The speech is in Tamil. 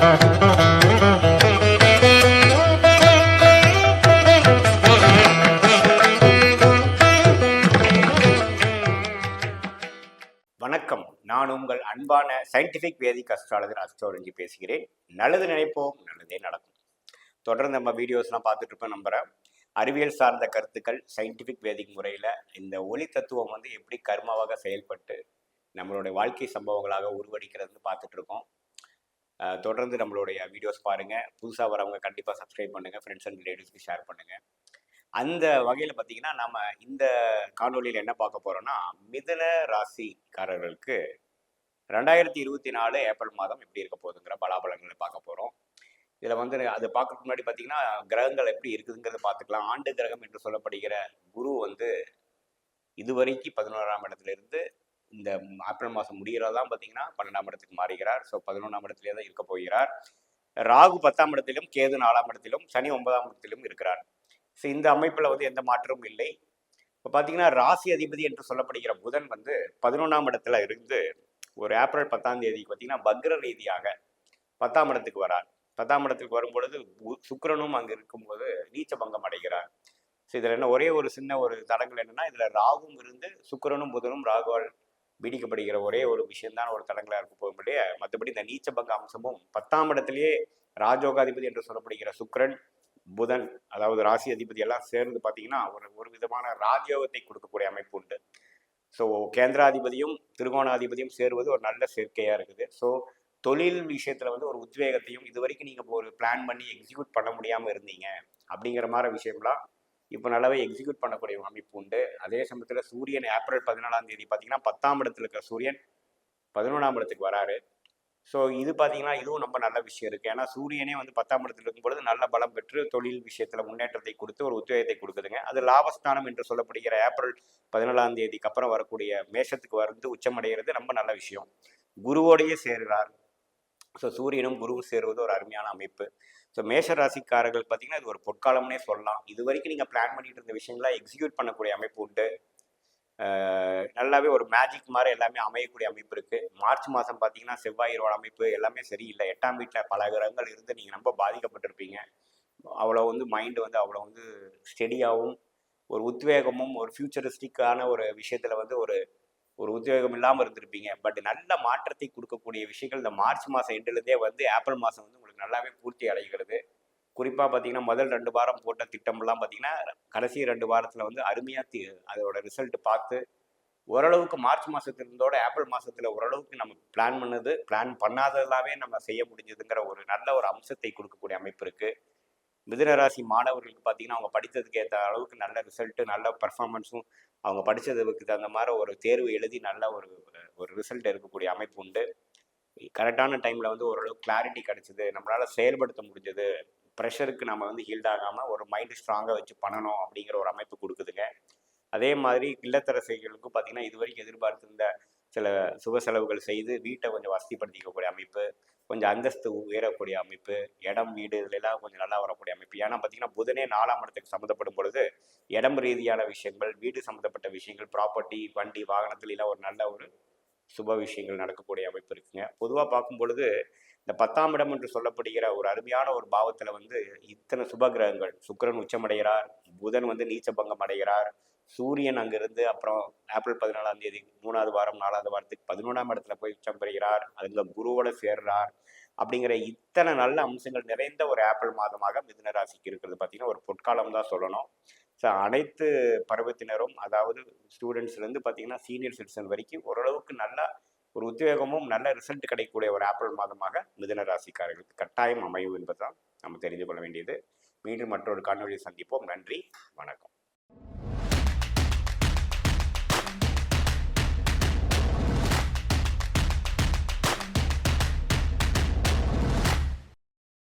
வணக்கம். நான் உங்கள் அன்பான சயின்டிஃபிக் வேதிக் அஸ்ட்ராலஜர் அஸ்ட்ரோலஜி பேசுகிறேன். நல்லது நினைப்போம் நல்லதே நடக்கும். தொடர்ந்து நம்ம வீடியோஸ்லாம் பார்த்துட்டு இருப்போம் நம்புகிறேன் அறிவியல் சார்ந்த கருத்துக்கள் சயின்டிஃபிக் வேதிக் முறையில் இந்த ஒளி தத்துவம் வந்து எப்படி கர்மாவாக செயல்பட்டு நம்மளுடைய வாழ்க்கை சம்பவங்களாக உருவடிக்கிறதுன்னு பார்த்துட்ருக்கோம் தொடர்ந்து நம்மளுடைய வீடியோஸ் பாருங்கள் புதுசாக வரவங்க கண்டிப்பாக சப்ஸ்கிரைப் பண்ணுங்கள் ஃப்ரெண்ட்ஸ் அண்ட் ரிலேட்டிவ்ஸ்க்கு ஷேர் பண்ணுங்கள் அந்த வகையில் பார்த்தீங்கன்னா நம்ம இந்த காணொலியில் என்ன பார்க்க போகிறோம்னா மிதன ராசிக்காரர்களுக்கு ரெண்டாயிரத்தி இருபத்தி நாலு ஏப்ரல் மாதம் எப்படி இருக்க போகுதுங்கிற பலாபலங்களை பார்க்க போகிறோம் இதில் வந்து அது பார்க்கறதுக்கு முன்னாடி பார்த்தீங்கன்னா கிரகங்கள் எப்படி இருக்குதுங்கிறத பார்த்துக்கலாம். ஆண்டு கிரகம் என்று சொல்லப்படுகிற குரு வந்து இதுவரைக்கும் பதினோராம் இடத்துல இருந்து இந்த ஏப்ரல் மாதம் முடிகிறதான் பார்த்தீங்கன்னா பன்னெண்டாம் இடத்துக்கு மாறுகிறார். ஸோ பதினொன்றாம் இடத்திலே தான் இருக்க போகிறார். ராகு பத்தாம் இடத்திலும் கேது நாலாம் இடத்திலும் சனி ஒன்பதாம் இடத்திலும் இருக்கிறார். ஸோ இந்த அமைப்பில் வந்து எந்த மாற்றமும் இல்லை. இப்போ பார்த்தீங்கன்னா ராசி அதிபதி என்று சொல்லப்படுகிற புதன் வந்து பதினொன்றாம் இடத்துல இருந்து ஒரு ஏப்ரல் பத்தாம் தேதிக்கு பார்த்தீங்கன்னா பக்ர ரீதியாக பத்தாம் இடத்துக்கு வரார். பத்தாம் இடத்துக்கு வரும்பொழுது பு- அங்கே இருக்கும்போது நீச்ச பங்கம் அடைகிறார். ஸோ இதில் என்ன ஒரே ஒரு சின்ன ஒரு தடங்கள் என்னன்னா இதில் ராகும் இருந்து சுக்கரனும் புதனும் ராகுவால் பிடிக்கப்படுகிற ஒரே ஒரு விஷயம்தான் ஒரு தடங்களாக இருக்க போகும்படியே மற்றபடி இந்த நீச்ச பங்க அம்சமும் பத்தாம் இடத்திலேயே ராஜோகாதிபதி என்று சொல்லப்படுகிற சுக்ரன் புதன் அதாவது ராசி அதிபதி எல்லாம் சேர்ந்து பார்த்தீங்கன்னா ஒரு ஒரு விதமான ராஜயோகத்தை கொடுக்கக்கூடிய அமைப்பு உண்டு. ஸோ கேந்திராதிபதியும் திருகோணாதிபதியும் சேருவது ஒரு நல்ல சேர்க்கையாக இருக்குது. ஸோ தொழில் விஷயத்தில் வந்து ஒரு உத்வேகத்தையும் இது வரைக்கும் நீங்கள் ஒரு பிளான் பண்ணி எக்ஸிக்யூட் பண்ண முடியாமல் இருந்தீங்க அப்படிங்கிற மாதிரி விஷயம்லாம் இப்போ நல்லாவே எக்ஸிக்யூட் பண்ணக்கூடிய ஒரு அமைப்பு உண்டு. அதே சமயத்தில் சூரியன் ஏப்ரல் பதினாலாம் தேதி பார்த்தீங்கன்னா பத்தாம் இடத்துல இருக்கிற சூரியன் பதினொன்றாம் இடத்துக்கு வராரு. ஸோ இது பார்த்தீங்கன்னா இதுவும் ரொம்ப நல்ல விஷயம் இருக்குது ஏன்னா சூரியனே வந்து பத்தாம் இடத்துல இருக்கும் பொழுது நல்ல பலம் பெற்று தொழில் விஷயத்தில் முன்னேற்றத்தை கொடுத்து ஒரு உத்வேகத்தை கொடுக்குதுங்க. அது லாபஸ்தானம் என்று சொல்லப்படுகிற ஏப்ரல் பதினேழாம் தேதிக்கு அப்புறம் வரக்கூடிய மேஷத்துக்கு வந்து உச்சமடைகிறது ரொம்ப நல்ல விஷயம். குருவோடையே சேருகிறார். ஸோ சூரியனும் குருவும் சேருவது ஒரு அருமையான அமைப்பு. ஸோ மேஷ ராசிக்காரர்கள் பார்த்தீங்கன்னா இது ஒரு பொற்காலம்னே சொல்லலாம். இது வரைக்கும் நீங்கள் பிளான் பண்ணிட்டு இருந்த விஷயங்களை எக்ஸிக்யூட் பண்ணக்கூடிய அமைப்பு உண்டு. நல்லாவே ஒரு மேஜிக் மாதிரி எல்லாமே அமையக்கூடிய அமைப்பு இருக்குது மார்ச் மாதம் பார்த்தீங்கன்னா செவ்வாயிரோட அமைப்பு எல்லாமே சரியில்லை. எட்டாம் வீட்டில் பல கிரகங்கள் இருந்து நீங்கள் ரொம்ப பாதிக்கப்பட்டிருப்பீங்க. அவ்வளோ வந்து மைண்டு வந்து அவ்வளோ வந்து ஸ்டெடியாகவும் ஒரு உத்வேகமும் ஒரு ஃபியூச்சரிஸ்டிக்கான ஒரு விஷயத்தில் வந்து ஒரு ஒரு உத்தியோகம் இல்லாமல் இருந்திருப்பீங்க. பட் நல்ல மாற்றத்தை கொடுக்கக்கூடிய விஷயங்கள் இந்த மார்ச் மாதம் எண்டுலேருந்தே வந்து ஏப்ரல் மாதம் வந்து உங்களுக்கு நல்லாவே பூர்த்தி அடைகிறது. குறிப்பாக பார்த்தீங்கன்னா முதல் ரெண்டு வாரம் போட்ட திட்டம்லாம் பார்த்தீங்கன்னா கடைசி ரெண்டு வாரத்தில் வந்து அருமையாக அதோட ரிசல்ட் பார்த்து ஓரளவுக்கு மார்ச் மாதத்துல இருந்தோட ஏப்ரல் மாதத்தில் ஓரளவுக்கு நம்ம பிளான் பண்ணது பிளான் பண்ணாததாவே நம்ம செய்ய முடிஞ்சதுங்கிற ஒரு நல்ல ஒரு அம்சத்தை கொடுக்கக்கூடிய அமைப்பு இருக்குது மிதுனராசி மாணவர்களுக்கு பார்த்தீங்கன்னா அவங்க படித்ததுக்கு ஏற்ற அளவுக்கு நல்ல ரிசல்ட்டு நல்ல பர்ஃபார்மன்ஸும் அவங்க படித்ததுக்கு தகுந்த மாதிரி ஒரு தேர்வு எழுதி நல்ல ஒரு ஒரு ரிசல்ட் இருக்கக்கூடிய அமைப்பு உண்டு. கரெக்டான டைமில் வந்து ஓரளவு கிளாரிட்டி கிடச்சிது. நம்மளால் செயல்படுத்த முடிஞ்சது. ப்ரெஷருக்கு நம்ம வந்து ஹீல்ட் ஆகாமல் ஒரு மைண்டு ஸ்ட்ராங்காக வச்சு பண்ணணும் அப்படிங்கிற ஒரு அமைப்பு கொடுக்குதுங்க. அதே மாதிரி இல்லத்தரசிகளுக்கும் பார்த்தீங்கன்னா இது வரைக்கும் எதிர்பார்த்திருந்த சில சுப செலவுகள் செய்து வீட்டை கொஞ்சம் வசதிப்படுத்திக்கக்கூடிய அமைப்பு கொஞ்சம் அந்தஸ்து உயரக்கூடிய அமைப்பு இடம் வீடு இதுல கொஞ்சம் நல்லா வரக்கூடிய அமைப்பு. ஏன்னா பார்த்தீங்கன்னா புதனே நாலாம் இடத்துக்கு சம்மந்தப்படும் பொழுது இடம் ரீதியான விஷயங்கள் வீடு சம்மந்தப்பட்ட விஷயங்கள் ப்ராப்பர்ட்டி வண்டி வாகனத்துல எல்லாம் ஒரு நல்ல ஒரு சுப விஷயங்கள் நடக்கக்கூடிய அமைப்பு இருக்குங்க. பொதுவாக பார்க்கும் பொழுது இந்த பத்தாம் இடம் என்று சொல்லப்படுகிற ஒரு அருமையான ஒரு பாவத்தில் வந்து இத்தனை சுப கிரகங்கள். சுக்கிரன் உச்சமடைகிறார் புதன் வந்து நீச்ச பங்கம் அடைகிறார் சூரியன் அங்கிருந்து அப்புறம் ஏப்ரல் பதினாலாம் தேதி மூணாவது வாரம் நாலாவது வாரத்துக்கு பதினொன்றாம் இடத்துல போய் உச்சம் பெறுகிறார். அதுங்க குருவோட சேர்றார். அப்படிங்கிற இத்தனை நல்ல அம்சங்கள் நிறைந்த ஒரு ஏப்ரல் மாதமாக மிதுன ராசிக்கு இருக்கிறது பார்த்தீங்கன்னா ஒரு பொற்காலம் தான் சொல்லணும். ஸோ அனைத்து பருவத்தினரும் அதாவது ஸ்டூடெண்ட்ஸ்லேருந்து பார்த்தீங்கன்னா சீனியர் சிட்டிசன் வரைக்கும் ஓரளவுக்கு நல்லா ஒரு உத்வேகமும் நல்ல ரிசல்ட் கிடைக்கக்கூடிய ஒரு ஏப்ரல் மாதமாக மிதுன ராசிக்காரர்களுக்கு கட்டாயம் அமையும் என்பதுதான் நம்ம தெரிந்து கொள்ள வேண்டியது. மீண்டும் மற்றொரு காணொலியை சந்திப்போம். நன்றி. வணக்கம்.